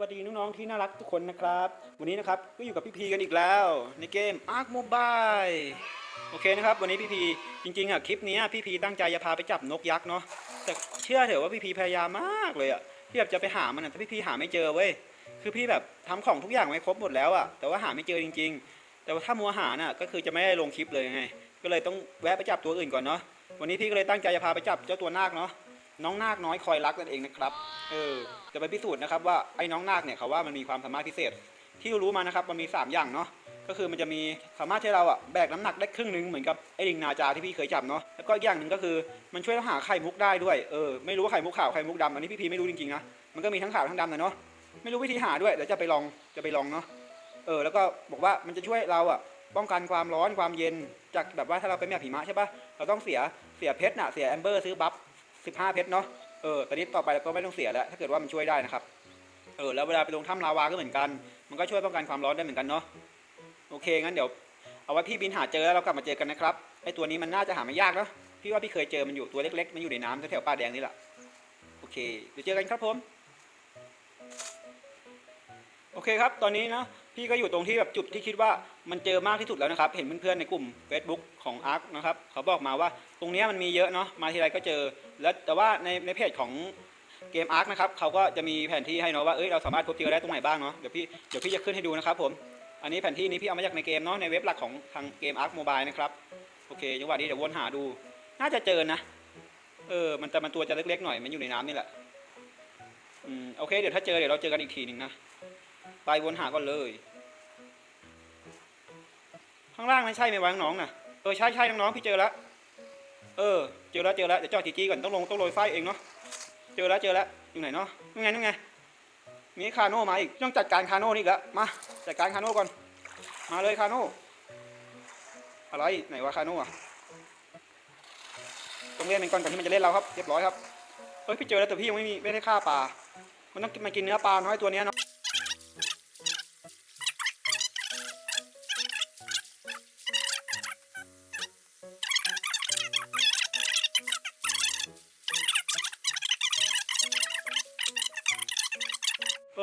วัสดีน้องๆที่น่ารักทุกคนนะครับ วันนี้นะครับก็อยู่กับพี่พีกันอีกแล้ว ในเกม Ark Mobile โอเคนะครับ วันนี้พี่พีจริงๆอะคลิปนี้พี่พีตั้งใจจะพาไปจับนกยักษ์เนาะแต่เชื่อเถอะว่าพี่พีพยายามมากเลยอะที่แบบจะไปหามันอะแต่พี่พีหาไม่เจอเว้ยคือพี่แบบทำของทุกอย่างไว้ครบหมดแล้วอะแต่ว่าหาไม่เจอจริง ๆ แต่ว่าถ้ามัวหาน่ะก็คือจะไม่ได้ลงคลิปเลยไง ก็เลยต้องแวะไปจับตัวอื่นก่อนเนาะวันนี้พี่ก็เลยตั้งใจจะพาไปจับเจ้าตัวนาคเนาะ น้องนาคน้อยคอยรักนั่นเองนะครับ เออจะไปพิสูจน์นะครับว่าไอ้น้องนาคเนี่ยเขาว่ามันมีความสามารถพิเศษ ที่รู้มานะครับมันมี 3 อย่างเนาะ ก็คือมันจะมีสามารถให้เราอะแบกน้ำหนักได้ครึ่งหนึงเหมือนกับไอ้ลิงนาจาที่พี่เคยจับเนาะ แล้วก็อีกอย่างหนึ่งก็คือมันช่วยเราหาไข่มุกได้ด้วย เออ ไม่รู้ว่าไข่มุกขาวไข่มุกดำอันนี้พี่พีไม่รู้จริงๆนะ มันก็มีทั้งขาวทั้งดำนะเนาะ ไม่รู้วิธีหาด้วยเดี๋ยวจะไปลอง จะไปลองเนาะ เออ แล้วก็บอกว่ามันจะช่วยเราอะป้องกันความร้อนความเย็นจากแบบว่าถ้าเราเป็นแบบหิมะใช่ปะเราต้องเสียเสียเพชรน่ะเสียแอมเบอร์ซื้อบัฟ 15เพชรเนาะเออตอนนี้ต่อไปเราก็ไม่ต้องเสียแล้ว ถ้าเกิดว่ามันช่วยได้นะครับเออแล้วเวลาไปลงถ้ำลาวาก็เหมือนกัน มันก็ช่วยป้องกันความร้อนได้เหมือนกันเนาะโอเคงั้นเดี๋ยวเอาไว้พี่บินหาเจอแล้วเรากลับมาเจอกันนะครับไอตัวนี้มันน่าจะหาไม่ยากเนาะพี่ว่าพี่เคยเจอมันอยู่ตัวเล็กๆ มันอยู่ในน้ำแถวๆป่าแดงนี่แหละโอเคเดี๋ยวเจอกันครับผมโอเคครับ ตอนนี้นะ พี่ก็อยู่ตรงที่แบบจุดที่คิดว่ามันเจอมากที่สุดแล้วนะครับ เห็นเพื่อนๆในกลุ่ม Facebook ของ Ark นะครับเขาบอกมาว่าตรงนี้มันมีเยอะเนาะมาทีไรก็เจอ แล้วแต่ว่าในในเพจของเกม Ark นะครับเขาก็จะมีแผนที่ให้เนาะว่าเอ้ยเราสามารถพบเจอได้ตรงไหนบ้างเนาะเดี๋ยวพี่เดี๋ยวพี่จะขึ้นให้ดูนะครับผมอันนี้แผนที่นี้พี่เอามาจากในเกมเนาะในเว็บหลักของทางเกม Ark Mobile นะครับโอเคจังหวะนี้เดี๋ยววนหาดู น่าจะเจอนะ เออ มันแต่มันตัวจะเล็กๆหน่อยมันอยู่ในน้ำนี่แหละอืมโอเคเดี๋ยวถ้าเจอเดี๋ยวเราเจอกันอีกทีหนึ่งนะ ไปวนหาก่อนเลย ข้างล่างนั้นใช่ไหมวะน้องน่ะเออใช่ใช่น้องๆพี่เจอแล้วเออเจอแล้วเจอแล้วเดี๋ยวจอดจีจีก่อนต้องลงต้องโรยไฟเองเนาะเจอแล้วเจอแล้วอยู่ไหนเนาะนู่นไงนู่นไงมีคาโน่มาอีกต้องจัดการคาโน่นี่อีกแล้วมาจัดการคาโน่ก่อนมาเลยคาโน่อะไรไหนวะคาโน่อะต้องเล่นมันก่อนก่อนที่มันจะเล่นเราครับเรียบร้อยครับเฮ้ยพี่เจอแล้วแต่พี่ยังไม่มีไม่ได้ฆ่าปลามันต้องมากินเนื้อปลาน้อยตัวเนี้ยเนาะ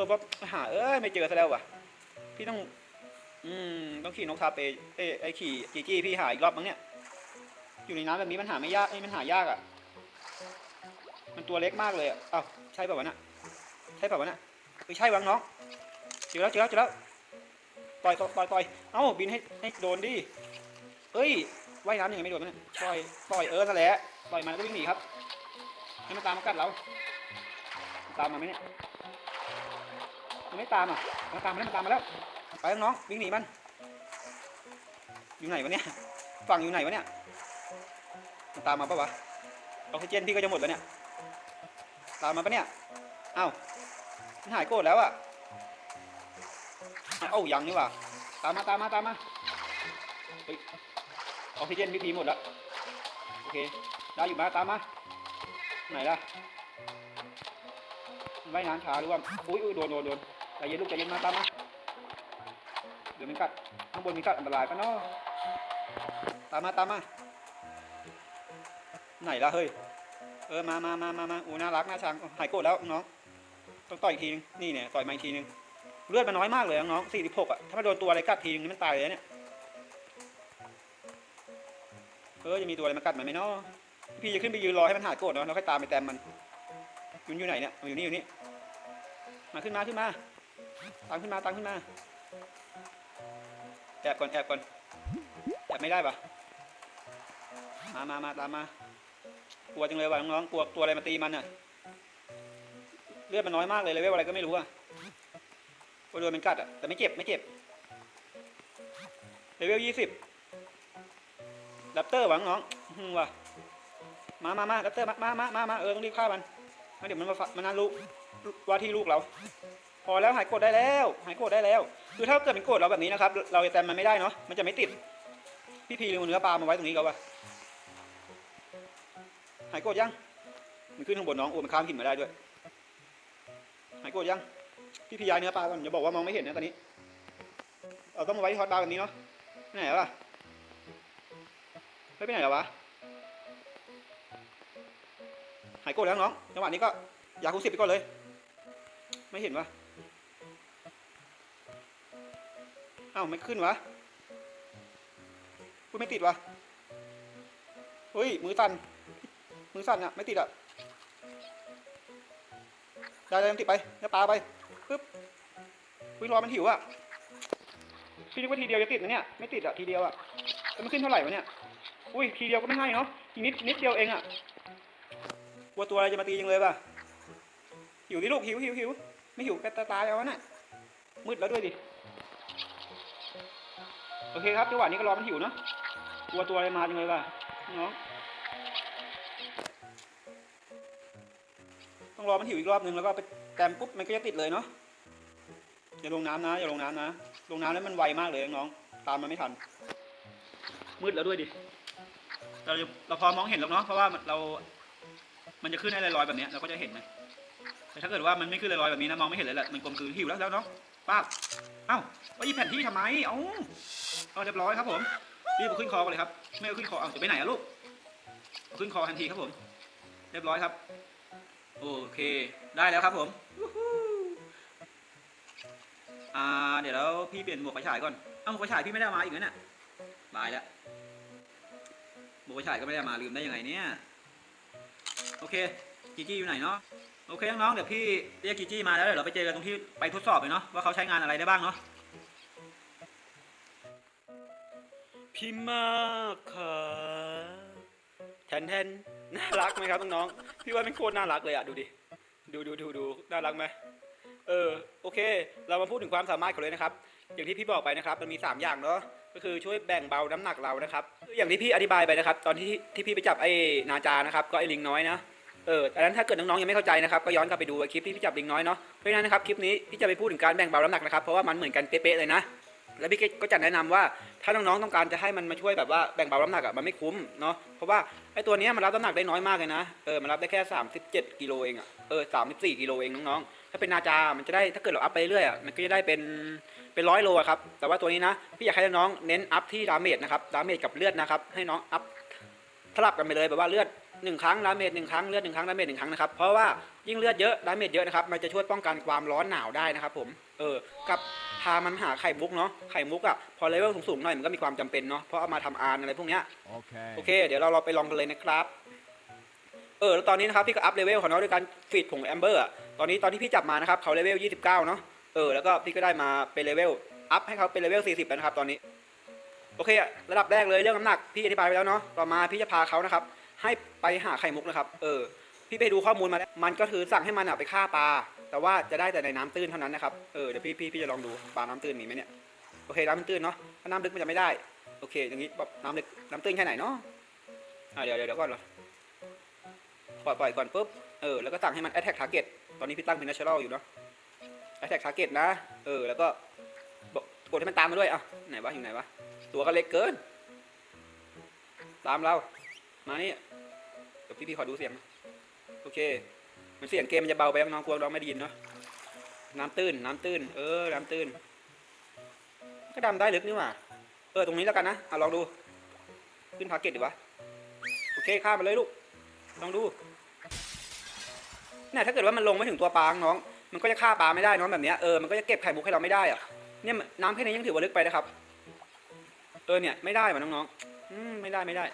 ออว่าหาเอ้ยไม่เจอซะแล้วว่ะ พี่ต้อง อืมต้องขี่นกทาเปเอ้ไอขี่จีจี้พี่หาอีกรอบมั้งเนี่ย อยู่ในน้ำแบบนี้มันหาไม่ยากไอ้มันหายากอะ มันตัวเล็กมากเลยอะอ้าวใช่ป่าวะน่ะใช่ป่าวะน่ะเออใช่วังน้องเจอแล้วเจอแล้วเจอแล้วปล่อยปล่อยปล่อยเอ้าบินให้ให้โดนดิเอ้ยว่ายน้ำยังไงไม่โดนมันเนี่ยปล่อยปล่อยเออนั่นแหละปล่อยมันก็วิ่งหนีครับให้มันตามมากัดเรา ตามมาไหมเนี่ย มันไม่ตามอะมันตามมาแล้วมันตามมาแล้ว ไปน้องวิ่งหนีมัน อยู่ไหนวะเนี่ย ฝั่งอยู่ไหนวะเนี่ย มันตามมาปะวะ ออกซิเจนพี่ก็จะหมดแล้วเนี่ย ตามมาปะเนี่ย เอ้ามันหายโกรธแล้วอะเอ้ายังนี่ว่าตามมาตามมาตามมาเฮ้ยออกซิเจนพี่พีหมดแล้ว โอเค ได้อยู่มาตามมา ไหนล่ะว่ายน้ำช้าหรือว่าอุ้ยอุ้ยโดนโดนโดน เย็นลูกใจเย็นมาตามมาเดี๋ยวมันกัดข้างบนมีกัดอันตรายปะเนาะตามมาตามมาไหนล่ะเฮ้ยเออมามามามามาโอ้น่ารักน่าชังหายโกรธแล้วน้องต้องต่อยอีกทีนึงนี่เนี่ยต่อยมาอีกทีนึงเลือดมันน้อยมากเลยน้องสี่สิบหกอะถ้ามาโดนตัวอะไรกัดทีนึงนี่มันตายเลยเนี่ยเออจะมีตัวอะไรมากัดมันไหมเนาะพี่จะขึ้นไปยืนรอให้มันหายโกรธเนาะแล้วค่อยตามไปแต้มมันอยู่อยู่ไหนเนี่ยอยู่นี่อยู่นี่มาขึ้นมาขึ้นมาามขึ้นมาตามขึ้นมา แอบก่อนแอบก่อน แอบไม่ได้ปะมามามาตามมา กลัวจังเลยว่ะน้องๆ กลัวตัวอะไรมาตีมันน่ะ เลือดมันน้อยมากเลยเลเวลอะไรก็ไม่รู้อะกลัวโดนมันกัดอะ แต่ไม่เจ็บไม่เจ็บเลเวลยี่สิบแรปเตอร์หวังน้องหือว่ะมามามาแรปเตอร์มามามามาเออต้องรีบฆ่ามันเดี๋ยวมันมาฝมันนั่นลูกว่าที่ลูกเรา พอแล้วหายโกรธได้แล้ว หายโกรธได้แล้ว คือถ้าเกิดเป็นโกรธเราแบบนี้นะครับ เราจะแตมมันไม่ได้เนาะมันจะไม่ติด พี่พีลืมเนื้อปลามาไว้ตรงนี้เขาวะหายโกรธยังมันขึ้นข้างบนน้องโอ้มันข้ามหินมาได้ด้วย หายโกรธยังพี่พีย้ายเนื้อปลาก่อนอย่าบอกว่ามองไม่เห็นนะตอนนี้เราต้องมาไว้ที่ฮอตบาร์แบบนี้เนาะไปไหนล่ะเฮ้ยไปไหนแล้ววะหายโกรธแล้วน้องจังหวะนี้ก็อยากคูสิบไปก่อนเลย ไม่เห็นวะ เอ้าไม่ขึ้นวะอุ้ยไม่ติดวะเฮ้ยมือสั่นมือสั่นอะไม่ติดอะได้ได้ยังติดไปแล้วปลาไปปึ๊บอุ้ยรอมันหิวอะพี่นึกว่าทีเดียวจะติดนะเนี่ยไม่ติดอะทีเดียวอะมันขึ้นเท่าไหร่วะเนี่ยอุ้ยทีเดียวก็ไม่ให้เนาะอีนิดนิดเดียวเองอะกลัวตัวอะไรจะมาตีจังเลยป่ะหิวดิลูกหิวหิวหิวไม่หิวก็ตายแล้วน่ะมืดแล้วด้วยดิ โอเคครับจังหวะนี้ก็รอมันหิวเนอะกลัวตัวอะไรมาจังเลยว่ะน้องต้องรอมันหิวอีกรอบนึงแล้วก็ไปแตมปุ๊บมันก็จะติดเลยเนาะอย่าลงน้ำนะอย่าลงน้ำนะลงน้ำแล้วมันไวมากเลยน้องตามมันไม่ทัน มืดแล้วด้วยดิเราเราพอมองเห็นแล้วเนาะเพราะว่าเรา มันจะขึ้นให้ลอยๆแบบนี้เราก็จะเห็นไหมแต่ถ้าเกิดว่ามันไม่ขึ้นลอยๆแบบนี้นะมองไม่เห็นเลยแหละมันกลมกลืนหิวแล้วแล้วเนาะ ป้าบเอ้าว่าอีแผ่นที่ทำไม เอ้าเอาเรียบร้อยครับผม รีบเอาขึ้นคอกันเลยครับ ไม่เอาขึ้นคอ เอาจะไปไหนอะลูกเอาขึ้นคอทันทีครับผม เรียบร้อยครับ โอเค ได้แล้วครับผมอ่า เดี๋ยวแล้วพี่เปลี่ยนหมวกไฟฉายก่อน เอ้าหมวกไฟฉายพี่ไม่ได้มาอีกแล้วเนี่ยบายแล้วหมวกไฟฉายก็ไม่ได้มาลืมได้ยังไงเนี่ย โอเคจีจี้อยู่ไหนเนาะ โอเคน้องๆเดี๋ยวพี่เรียกจีจี้มาแล้วเดี๋ยวเราไปเจอกันตรงที่ไปทดสอบเลยเนาะว่าเขาใช้งานอะไรได้บ้างเนาะพี่มากค่ะแทนแทนน่ารักไหมครับน้องๆพี่ว่าเป็นโคตรน่ารักเลยอะดูดิดูดูดูดูน่ารักไหมเออโอเค เรามาพูดถึงความสามารถเขาเลยนะครับ อย่างที่พี่บอกไปนะครับ มันมี 3 อย่างเนาะก็คือช่วยแบ่งเบาน้ำหนักเรานะครับอย่างที่พี่อธิบายไปนะครับ ตอนที่ที่พี่ไปจับไอ้นาจานะครับ ก็ไอ้ลิงน้อยนะ เอออันนั้นถ้าเกิดน้องๆยังไม่เข้าใจนะครับก็ย้อนกลับไปดูคลิปที่พี่จับลิงน้อยเนาะ เพราะฉะนั้นนะครับคลิปนี้พี่จะไปพูดถึงการแบ่งเบาน้ำหนักนะครับเพราะว่ามันเหมือนกันเป๊ะๆเลยนะ แล้วพี่ก็จะแนะนำว่าถ้าน้องๆต้องการจะให้มันมาช่วยแบบว่าแบ่งเบาน้ำหนักอะมันไม่คุ้มเนาะ เพราะว่าไอ้ตัวนี้มันรับน้ำหนักได้น้อยมากเลยนะ เออมันรับได้แค่ 37กิโลเองอะ เออ34กิโลเองน้องๆ ถ้าเป็นนาจา มันจะได้ถ้าเกิดเราอัพไปเรื่อยอะมันก็จะได้เป็นเป็นร้อยโลครับ แต่ว่าตัวนี้นะพี่อยากให้น้องเน้นอัพที่ดาเมจนะครับ ดาเมจกับเลือดนะครับ ให้น้องอัพสลับกันไปเลยแบบว่าเลือด หนึ่งครั้งดาเมจหนึ่งครั้งเลือดหนึ่งครั้งดาเมจหนึ่งครั้งนะครับเพราะว่ายิ่งเลือดเยอะดาเมจเยอะนะครับมันจะช่วยป้องกันความร้อนหนาวได้นะครับผมเออกับพามันหาไข่มุกเนาะไข่มุกอะพอเลเวลสูงๆหน่อยมันก็มีความจำเป็นเนาะเพราะเอามาทำอานอะไรพวกเนี้ย Okay. โอเค เดี๋ยวเราเราไปลองกันเลยนะครับเออแล้วตอนนี้นะครับพี่ก็อัพเลเวลของน้องด้วยการฟีดผงแอมเบอร์อะตอนนี้ตอนที่พี่จับมานะครับเขาเลเวล29เนาะเออแล้วก็พี่ก็ได้มาเป็นเลเวลอัพให้เขาเป็นเลเวล40แล้วนะครับตอนนี้โอเคอะระดับแรกเลยเรื่องน้ำหนักพี่อธิบายไปแล้วเนาะต่อมาพี่จะพาเขานะครับ ให้ไปหาไข่มุกนะครับ เออ พี่ไปดูข้อมูลมาแล้ว มันก็คือสั่งให้มันอะไปฆ่าปลา แต่ว่าจะได้แต่ในน้ำตื้นเท่านั้นนะครับ เออ เดี๋ยวพี่พี่พี่จะลองดูปลาน้ำตื้นมีไหมเนี่ย โอเค น้ำตื้นเนาะ ถ้าน้ำลึกมันจะไม่ได้ โอเค อย่างนี้แบบน้ำลึก น้ำตื้นแค่ไหนเนาะอ่าเดี๋ยวเดี๋ยวก่อนเหรอปล่อยปล่อยก่อนปุ๊บ เออ แล้วก็ตั้งให้มัน attack target ตอนนี้พี่ตั้งเป็น natural อยู่เนาะ attack target นะ เออ แล้วก็กกดให้มันตามมาด้วยอะไหนวะ อยู่ไหนวะ ตัวก็เล็กเกิน ตามเรา มานี่เดี๋ยวพี่พี่ขอดูเสียงนะโอเค มันเสียงเกมมันจะเบาไปน้องกลัวน้องไม่ได้ยินเนาะน้ำตื้น น้ำตื้น เออ น้ำตื้น ก็ดำได้ลึกนี่หว่า เออ ตรงนี้แล้วกันนะอะลองดู ขึ้นทาร์เก็ตดีวะ โอเค ข้ามไปเลยลูก ลองดูเนี่ยถ้าเกิดว่ามันลงไม่ถึงตัวปลาน้อง มันก็จะฆ่าปลาไม่ได้น้องแบบเนี้ย เออ มันก็จะเก็บไข่มุกให้เราไม่ได้อะเนี่ยน้ำแค่นี้ยังถือว่าลึกไปนะครับ เออ เนี่ย ไม่ได้ว่ะน้องๆ อืม ไม่ได้ ไม่ได้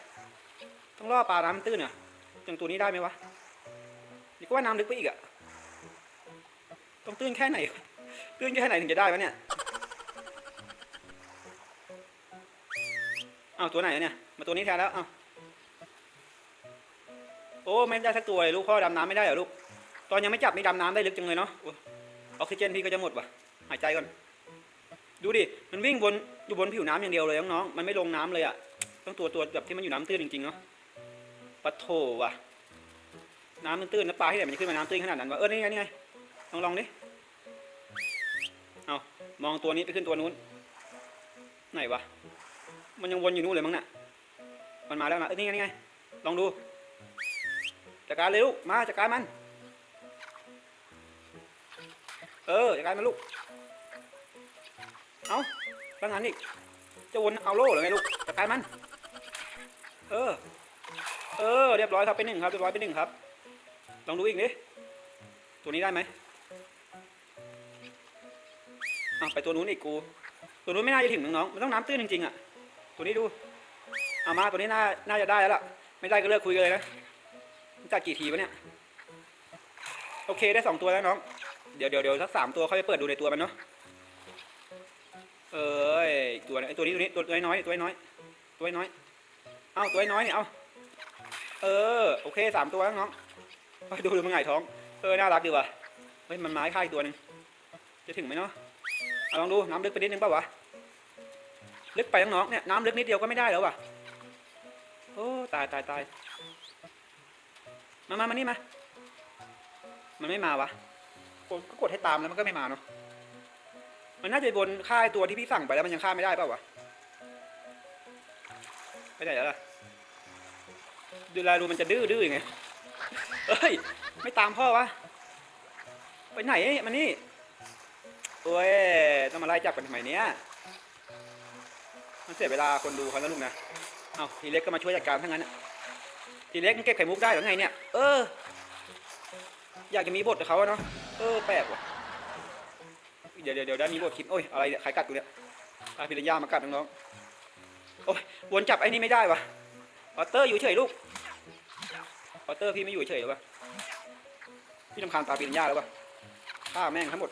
ต้องล่อปลาน้ำตื้นอะอย่างตัวนี้ได้ไหมวะนี่ก็ว่าน้ำลึกไปอีกอะต้องตื้นแค่ไหน ตื้นแค่ไหนถึงจะได้วะเนี่ยเอาตัวไหนอะเนี่ย มาตัวนี้แทนแล้วเอ้าโอ้ไม่ได้สักตัวเลยลูกพ่อดำน้ำไม่ได้เหรอลูก ตอนยังไม่จับนี่ดำน้ำได้ลึกจังเลยเนาะอออกซิเจนพี่ก็จะหมดว่ะ หายใจก่อน ดูดิ มันวิ่งบนอยู่บนผิวน้ำอย่างเดียวเลยน้องๆมันไม่ลงน้ำเลยอะต้องตัวตัวแบบที่มันอยู่น้ำตื้นจริงๆเนาะ ปะโถว่ะน้ำตื้นแล้วปลาที่ไหนมันจะขึ้นมาน้ำตื้นขนาดนั้นวะเออนี่ไงนี่ไงลองลองดิเอามองตัวนี้ไปขึ้นตัวนู้นไหนวะมันยังวนอยู่นู่นเลยมั้งน่ะมันมาแล้วนะเออนี่ไงนี่ไงลองดูจัดการเลยลูกมาจัดการมัน เออจัดการมันลูกเอาตั้งงานอีกจะวนเอาโล่เหรือไงลูกจัดการมัน เออ เออเรียบร้อยครับเป็นหนึ่งครับเรียบร้อยเป็นหนึ่งครับ ลองดูอีกดิตัวนี้ได้ไหมอะไปตัวนู้นอีกกู ตัวนู้นไม่น่าจะถึงน้องๆมันต้องน้ำตื้นจริงๆอะ ตัวนี้ดูเอามาตัวนี้น่าน่าจะได้แล้วล่ะ ไม่ได้ก็เลิกคุยกันเลยนะจัดกี่ทีวะเนี่ย โอเคได้สองตัวแล้วน้อง เดี๋ยวเดี๋ยวเดี๋ยวสักสามตัวเขาไปเปิดดูในตัวมันเนาะ เอ้ยอีกตัวไอ้ตัวนี้ตัวนี้ตัวตัวน้อยตัวน้อยตัวน้อย เอาตัวน้อยๆนี่ยเอา เออโอเคสามตัวแล้วน้องไปดูดูมันหงายท้องเออน่ารักดีว่ะเฮ้ยมันไม้ค่าอีกตัวหนึ่งจะถึงไหมเนาะเอาลองดูน้ำลึกไปนิดนึงป่าวะลึกไปน้องเนี่ยน้ำลึกนิดเดียวก็ไม่ได้แล้วว่ะโอ้ตายตายตายมามามานี่มา มันไม่มาวะกดก็กดให้ตามแล้วมันก็ไม่มาเนาะมันน่าจะบนค่ายตัวที่พี่สั่งไปแล้วมันยังฆ่าไม่ได้ป่าวะไปไหนแล้วล่ะ ดูแลดูมันจะดื้อดื้อยังไงเอ้ย ไม่ตามพ่อวะ ไปไหนมันนี่ โอ้ย ต้องมาไล่จับกันทำไมเนี้ยมันเสียเวลาคนดูเขานะลูกนะ เอาทีเล็กก็มาช่วยจัดการทั้งนั้นน่ะทีเล็กมันเก็บไข่มุกได้หรือไงเนี่ย เออ อยากจะมีบทกับเขาอะเนาะ เออ แปลกว่ะเดี๋ยวเดี๋ยวเดี๋ยวได้มีบทคลิป โอ้ย อะไรเนี่ย ใครกัดกูเนี่ยตาพิรยามากัดน้องๆโอ้ยวนจับไอ้นี่ไม่ได้วะ ออเตอร์อยู่เฉยลูก ออเตอร์พี่ไม่อยู่เฉยหรอวะพี่ทำคาญตาพิรยาแล้ววะฆ่าแม่งทั้งหมด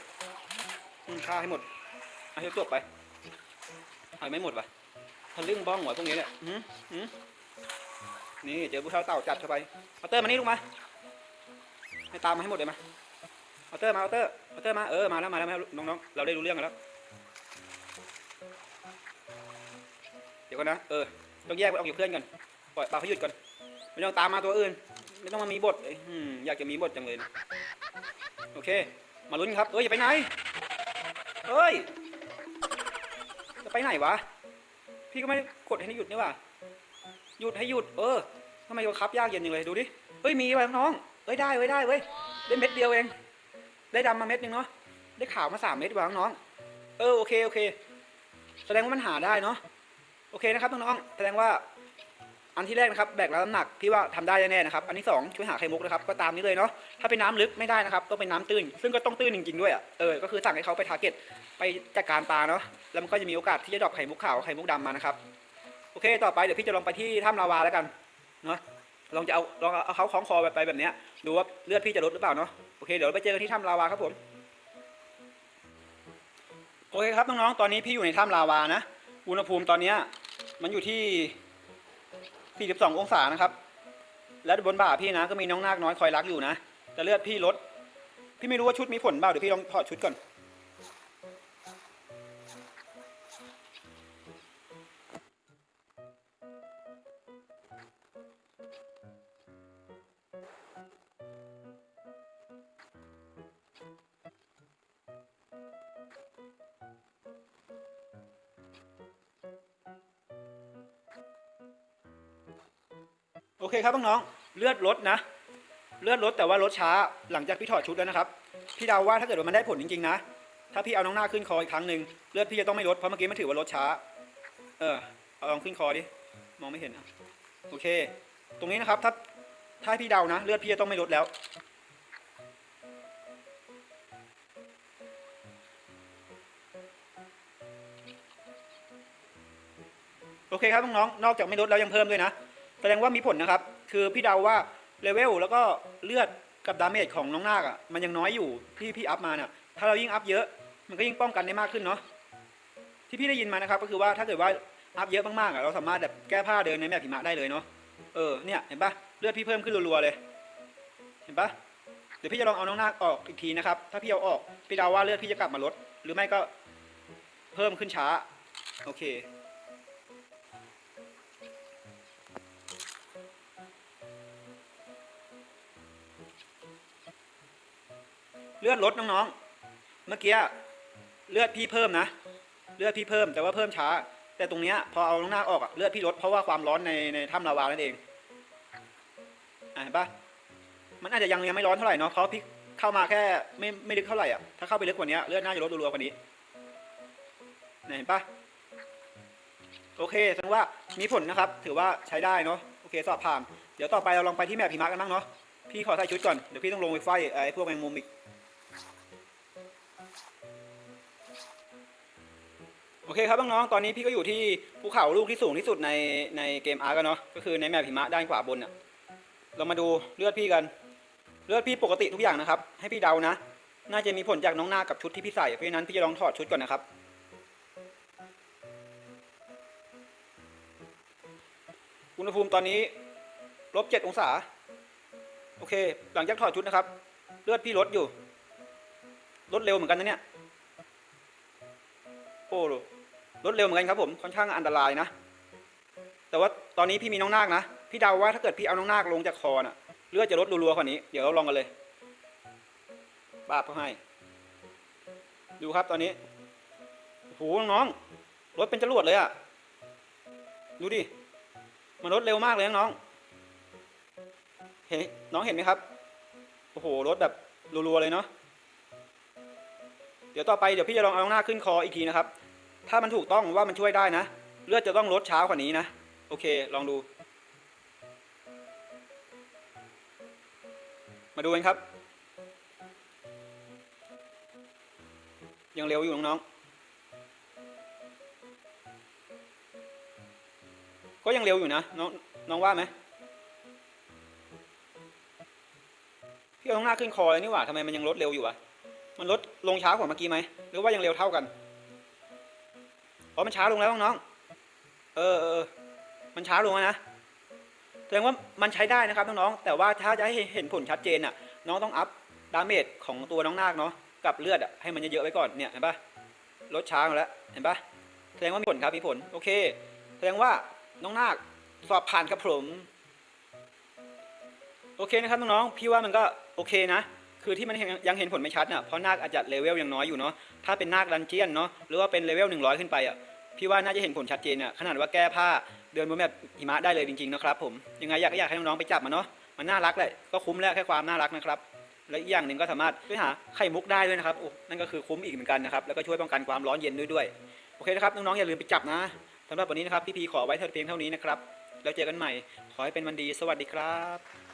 ฆ่าให้หมดเอาให้จบไปเอาไม่หมดวะทะลึ่งบ้องหัวพวกนี้เนี่ยหืมหืมนี่เจอผู้เท่าเต่าจัดเข้าไป ออเตอร์มานี่ลูกมา ให้ตามมาให้หมดเลยมา ออเตอร์มา ออเตอร์ ออเตอร์มา เออ มาแล้วมาแล้วมาแล้วน้องๆ เราได้รู้เรื่องกันแล้ว เดี๋ยวก่อนนะ เออ ต้องแยกไปออกจากเพื่อนกัน ปล่อยปล่าเขาหยุดก่อนไม่ต้องตามมาตัวอื่น ไม่ต้องมามีบทอ้ยอืมอยากจะมีบทจังเลยนะโอเค มาลุ้นครับเอ้ยอย่าไปไหนเอ้ยจะไปไหนวะ พี่ก็ไม่กดให้หยุดนี่ว่าหยุดให้หยุด เออทำไมบังคับยากเย็นจังเลยดูดิเอ้ยมีไว้น้องเอ้ยได้เว้ยได้เว้ยได้เม็ดเดียวเอง ได้ดำมาเม็ดหนึงเนาะได้ขาวมาสามเม็ดวางน้องเออโอเคโอเค แสดงว่ามันหาได้เนาะโอเคนะครับน้องๆแสดงว่า อันที่แรกนะครับแบกรับน้ำหนักพี่ว่าทำได้แน่ๆนะครับ อันที่สองช่วยหาไข่มุกนะครับก็ตามนี้เลยเนาะถ้าเป็นน้ำลึกไม่ได้นะครับต้องเป็นน้ำตื้น ซึ่งก็ต้องตื้นจริงๆด้วยอะเออก็คือสั่งให้เขาไปทาร์เก็ตไปจัดการปลาเนาะแล้วมันก็จะมีโอกาสที่จะดรอปไข่มุกขาวไข่มุกดำมานะครับโอเค ต่อไปเดี๋ยวพี่จะลองไปที่ถ้ำลาวาแล้วกันเนาะลองจะเอาลองเอาเขาคล้องคอไปแบบเนี้ยดูว่าเลือดพี่จะลดหรือเปล่าเนาะโอเคเดี๋ยวไปเจอกันที่ถ้ำลาวาครับผมโอเคครับน้องๆตอนนี้พี่อยู่ในถ้ำลาวานะอุณหภูมิตอนเนี้ยมันอยู่ที่ 42 องศานะครับ และบนบ่าพี่นะก็มีน้องนาคน้อยคอยรักอยู่นะแต่เลือดพี่ลดพี่ไม่รู้ว่าชุดมีผลเปล่าเดี๋ยวพี่ลองถอดชุดก่อน เคครับน้องๆเลือดลดนะ เลือดลดแต่ว่าลดช้าหลังจากพี่ถอดชุดแล้วนะครับ พี่เดาว่าถ้าเกิดว่ามันได้ผลจริงๆนะ ถ้าพี่เอาน้องหน้าขึ้นคออีกครั้งหนึ่งเลือดพี่จะต้องไม่ลดเพราะเมื่อกี้มันถือว่าลดช้า เออเอาลองขึ้นคอดิมองไม่เห็นอะโอเค ตรงนี้นะครับถ้าถ้าพี่เดานะ เลือดพี่จะต้องไม่ลดแล้วโอเคครับน้องๆนอกจากไม่ลดแล้วยังเพิ่มด้วยนะ แสดงว่ามีผลนะครับ คือพี่เดาว่าเลเวลแล้วก็เลือดกับดาเมจของน้องนาคอะมันยังน้อยอยู่ที่พี่อัพมาน่ะ ถ้าเรายิ่งอัพเยอะ มันก็ยิ่งป้องกันได้มากขึ้นเนาะ ที่พี่ได้ยินมานะครับ ก็คือว่าถ้าเกิดว่าอัพเยอะมากๆอะเราสามารถแบบแก้ผ้าเดินในแมปหิมะได้เลยเนาะ เออ เนี่ยเห็นปะเลือดพี่เพิ่มขึ้นรัวๆเลย เห็นปะเดี๋ยวพี่จะลองเอาน้องนาคออกอีกทีนะครับ ถ้าพี่เอาออก พี่เดาว่าเลือดพี่จะกลับมาลด หรือไม่ก็เพิ่มขึ้นช้า โอเค เลือดลดน้องๆ เมื่อกี้เลือดพี่เพิ่มนะ เลือดพี่เพิ่มแต่ว่าเพิ่มช้า แต่ตรงเนี้ยพอเอาน้องหน้าออกอะเลือดพี่ลดเพราะว่าความร้อนในในถ้ำลาวานั่นเองอะเห็นปะมันอาจจะยังยังไม่ร้อนเท่าไหร่เนาะเพราะพี่เข้ามาแค่ไม่ไม่ลึกเท่าไหร่อะถ้าเข้าไปลึกกว่านี้เลือดน่าจะลดรัวๆกว่านี้เห็นปะโอเคแสดงว่ามีผลนะครับ ถือว่าใช้ได้เนาะโอเคสอบผ่านเดี๋ยวต่อไปเราลองไปที่แมปพิมะกันบ้างเนาะพี่ขอใส่ชุดก่อนเดี๋ยวพี่ต้องลงไปไฟไอ้พวกแมงมุมอีก โอเคครับน้องๆ ตอนนี้พี่ก็อยู่ที่ภูเขาลูกที่สูงที่สุดในในเกมอาร์กันเนาะ ก็คือในแมปหิมะด้านขวาบนอะเรามาดูเลือดพี่กัน เลือดพี่ปกติทุกอย่างนะครับ ให้พี่เดานะ น่าจะมีผลจากน้องหน้ากับชุดที่พี่ใส่ เพราะฉะนั้นพี่จะลองถอดชุดก่อนนะครับ อุณหภูมิตอนนี้ลบเจ็ดองศา โอเค หลังจากถอดชุดนะครับ เลือดพี่ลดอยู่ ลดเร็วเหมือนกันนะเนี่ยโอ้ ลดเร็วเหมือนกันครับผมค่อนข้างอันตรายนะ แต่ว่าตอนนี้พี่มีน้องนาคนะพี่เดาว่าถ้าเกิดพี่เอาน้องนาคลงจากคอน่ะเลือดจะลดรัวๆกว่านี้ เดี๋ยวเราลองกันเลยบาบเขาให้ ดูครับตอนนี้โอ้โหน้องรถเป็นจรวดเลยอะดูดิมันลดเร็วมากเลยน้องเห็นน้องเห็นไหมครับโอ้โหรถแบบรัวๆเลยเนาะเดี๋ยวต่อไปเดี๋ยวพี่จะลองเอาหน้าขึ้นคออีกทีนะครับ ถ้ามันถูกต้องว่ามันช่วยได้นะ เลือดจะต้องลดช้ากว่านี้นะ โอเค ลองดู มาดูกันครับ ยังเร็วอยู่น้องๆ ก็ยังเร็วอยู่นะ น้องน้องว่าไหมพี่เอาหน้าขึ้นคอเลยนี่หว่าทำไมมันยังลดเร็วอยู่วะมันลดลงช้ากว่าเมื่อกี้ไหม หรือว่ายังเร็วเท่ากัน อ๋อมันช้าลงแล้วน้องๆเออเออเออมันช้าลงแล้วนะแสดงว่ามันใช้ได้นะครับน้องๆแต่ว่าถ้าจะให้เห็นผลชัดเจนอะ น้องต้องอัพดาเมจของตัวน้องนาคเนาะกับเลือดอะให้มันเยอะๆไว้ก่อนเนี่ยเห็นปะลดช้าลงแล้วเห็นปะแสดงว่ามีผลครับมีผลโอเค แสดงว่าน้องนาคสอบผ่านครับผมโอเคนะครับน้องๆพี่ว่ามันก็โอเคนะ คือที่มันยังเห็นผลไม่ชัดน่ะเพราะนาคอาจจะเลเวลยังน้อยอยู่เนาะถ้าเป็นนาคดันเจียนเนาะหรือว่าเป็นเลเวล100ขึ้นไปอะพี่ว่าน่าจะเห็นผลชัดเจนอะขนาดว่าแก้ผ้าเดินบนแบบหิมะได้เลยจริงๆนะครับผมยังไงอยากอยากให้น้องๆไปจับมันเนาะมันน่ารักเลยก็คุ้มแล้วแค่ความน่ารักนะครับและอีกอย่างหนึ่งก็สามารถช่วยหาไข่มุกได้ด้วยนะครับโอ้นั่นก็คือคุ้มอีกเหมือนกันนะครับแล้วก็ช่วยป้องกันความร้อนเย็นด้วยด้วยโอเคนะครับน้องๆอย่าลืมไปจับนะสำหรับวันนี้นะครับพี่พีขอไว้เท่าเพียงเท่านี้นะครับแล้วเจอกันใหม่ ขอให้เป็นวันดีสวัสดีครับ